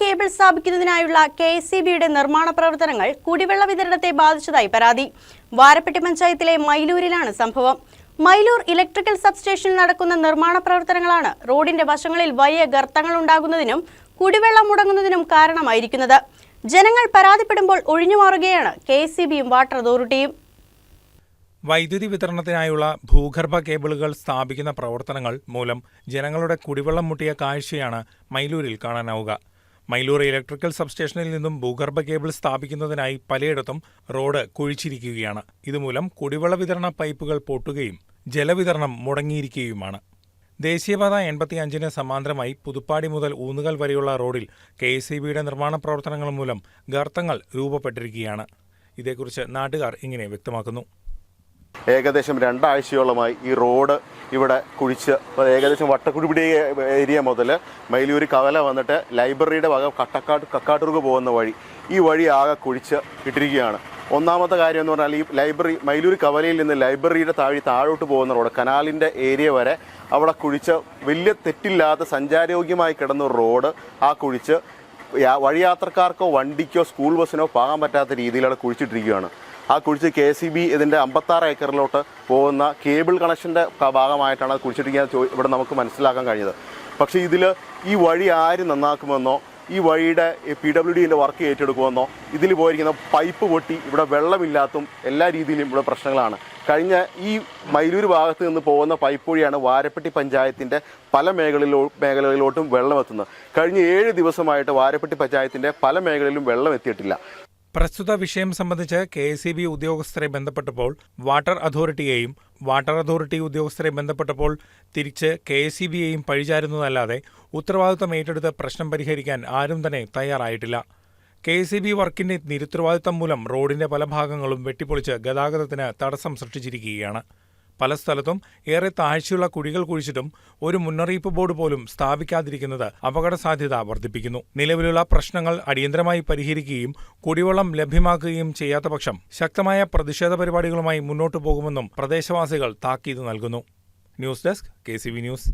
Cable സ്ഥാപിക്കുന്നതിനായുള്ള K S നിർമ്മാണ പ്രവർത്തനങ്ങൾ കുടിവെള്ള വിതരണത്തെ ബാധിച്ചതായി പരാതി. വാരപ്പെട്ടി പഞ്ചായത്തിലെ മൈലൂരിലാണ് സംഭവം. മൈലൂർ ഇലക്ട്രിക്കൽ സബ്സ്റ്റേഷനിൽ നടക്കുന്ന നിർമ്മാണ പ്രവർത്തനങ്ങളാണ് റോഡിന്റെ വശങ്ങളിൽ വലിയ ഗർത്തങ്ങൾ ഉണ്ടാകുന്നതിനും കുടിവെള്ളം മുടങ്ങുന്നതിനും കാരണമായിരിക്കുന്നത്. ജനങ്ങൾ പരാതിപ്പെടുമ്പോൾ ഒഴിഞ്ഞുമാറുകയാണ് കെ എസ് സി ബിയും വാട്ടർ അതോറിറ്റിയും. വൈദ്യുതി വിതരണത്തിനായുള്ള ഭൂഗർഭ കേബിളുകൾ സ്ഥാപിക്കുന്ന പ്രവർത്തനങ്ങൾ മൂലം ജനങ്ങളുടെ കുടിവെള്ളം മുട്ടിയ കാഴ്ചയാണ് മൈലൂരിൽ കാണാനാവുക. മൈലൂർ ഇലക്ട്രിക്കൽ സബ്സ്റ്റേഷനിൽ നിന്നും ഭൂഗർഭ കേബിൾ സ്ഥാപിക്കുന്നതിനായി പലയിടത്തും റോഡ് കുഴിച്ചിരിക്കുകയാണ്. ഇതുമൂലം കുടിവെള്ള വിതരണ പൈപ്പുകൾ പൊട്ടുകയും ജലവിതരണം മുടങ്ങിയിരിക്കുകയുമാണ്. ദേശീയപാത എൺപത്തിയഞ്ചിന് സമാന്തരമായി പുതുപ്പാടി മുതൽ ഊന്നുകൽ വരെയുള്ള റോഡിൽ കെ എസ് സി ബിയുടെ നിർമ്മാണ പ്രവർത്തനങ്ങൾ മൂലം ഗർത്തങ്ങൾ രൂപപ്പെട്ടിരിക്കുകയാണ്. ഇതേക്കുറിച്ച് നാട്ടുകാർ ഇങ്ങനെ വ്യക്തമാക്കുന്നു. ഏകദേശം രണ്ടാഴ്ചയോളമായി ഈ റോഡ് ഇവിടെ കുഴിച്ച് ഏകദേശം വട്ടക്കുഴിപിടി ഏരിയ മുതൽ മയിലൂര് കവല വന്നിട്ട് ലൈബ്രറിയുടെ വക കട്ടക്കാട്ട് കക്കാട്ടൂർക്ക് പോകുന്ന വഴി ഈ വഴി ആകെ കുഴിച്ച് ഇട്ടിരിക്കുകയാണ്. ഒന്നാമത്തെ കാര്യം എന്ന് പറഞ്ഞാൽ ഈ ലൈബ്രറി മയിലൂർ കവലയിൽ നിന്ന് ലൈബ്രറിയുടെ താഴെ താഴോട്ട് പോകുന്ന റോഡ് കനാലിന്റെ ഏരിയ വരെ അവിടെ കുഴിച്ച് വലിയ തെറ്റില്ലാത്ത സഞ്ചാരയോഗ്യമായി കിടന്ന റോഡ് ആ കുഴിച്ച് വഴിയാത്രക്കാർക്കോ വണ്ടിക്കോ സ്കൂൾ ബസ്സിനോ പോകാൻ പറ്റാത്ത രീതിയിലാണ് കുഴിച്ചിട്ടിരിക്കുകയാണ്. ആ കുഴിച്ച് കെ സി ബി ഇതിന്റെ അമ്പത്താറ് ഏക്കറിലോട്ട് പോകുന്ന കേബിൾ കണക്ഷന്റെ ഭാഗമായിട്ടാണ് അത് ചോ- ഇവിടെ നമുക്ക് മനസ്സിലാക്കാൻ കഴിഞ്ഞത്. പക്ഷേ ഇതിൽ ഈ വഴി ആര് നന്നാക്കുമെന്നോ ഈ വഴിയുടെ പി ഡബ്ല്യു ഡിന്റെ വർക്ക് ഏറ്റെടുക്കുമെന്നോ ഇതിൽ പോയിരിക്കുന്ന പൈപ്പ് പൊട്ടി ഇവിടെ വെള്ളമില്ലാത്തും എല്ലാ രീതിയിലും ഇവിടെ പ്രശ്നങ്ങളാണ്. കഴിഞ്ഞ ഈ മയിലൂർ ഭാഗത്ത് നിന്ന് പോകുന്ന പൈപ്പ് വഴിയാണ് വാരപ്പെട്ടി പഞ്ചായത്തിന്റെ പല മേഖലയിലോ മേഖലകളിലോട്ടും വെള്ളം എത്തുന്നത്. കഴിഞ്ഞ ഏഴ് ദിവസമായിട്ട് വാരപ്പെട്ടി പഞ്ചായത്തിന്റെ പല മേഖലയിലും വെള്ളം എത്തിയിട്ടില്ല. പ്രസ്തുത വിഷയം സംബന്ധിച്ച് കെ എസ് ബി ഉദ്യോഗസ്ഥരെ ബന്ധപ്പെട്ടപ്പോൾ വാട്ടർ അതോറിറ്റിയെയും വാട്ടർ അതോറിറ്റി ഉദ്യോഗസ്ഥരെ ബന്ധപ്പെട്ടപ്പോൾ തിരിച്ച് കെ എസ് ബിയെയും പഴിചാരുന്നതല്ലാതെ ഉത്തരവാദിത്തം ഏറ്റെടുത്ത് പ്രശ്നം പരിഹരിക്കാൻ ആരും തന്നെ തയ്യാറായിട്ടില്ല. കെ എസ് ബി വർക്കിന്റെ നിരുത്തരവാദിത്തം മൂലം റോഡിന്റെ പല ഭാഗങ്ങളും വെട്ടിപ്പൊളിച്ച് ഗതാഗതത്തിന് തടസ്സം സൃഷ്ടിച്ചിരിക്കുകയാണ്. പല സ്ഥലത്തും ഏറെ താഴ്ചയുള്ള കുഴികൾ കുഴിച്ചിട്ടും ഒരു മുന്നറിയിപ്പ് ബോർഡ് പോലും സ്ഥാപിക്കാതിരിക്കുന്നത് അപകട സാധ്യത വർദ്ധിപ്പിക്കുന്നു. നിലവിലുള്ള പ്രശ്നങ്ങൾ അടിയന്തരമായി പരിഹരിക്കുകയും കുടിവെള്ളം ലഭ്യമാക്കുകയും ചെയ്യാത്ത പക്ഷം ശക്തമായ പ്രതിഷേധ പരിപാടികളുമായി മുന്നോട്ടു പോകുമെന്നും പ്രദേശവാസികൾ താക്കീത് നൽകുന്നു. News desk K news.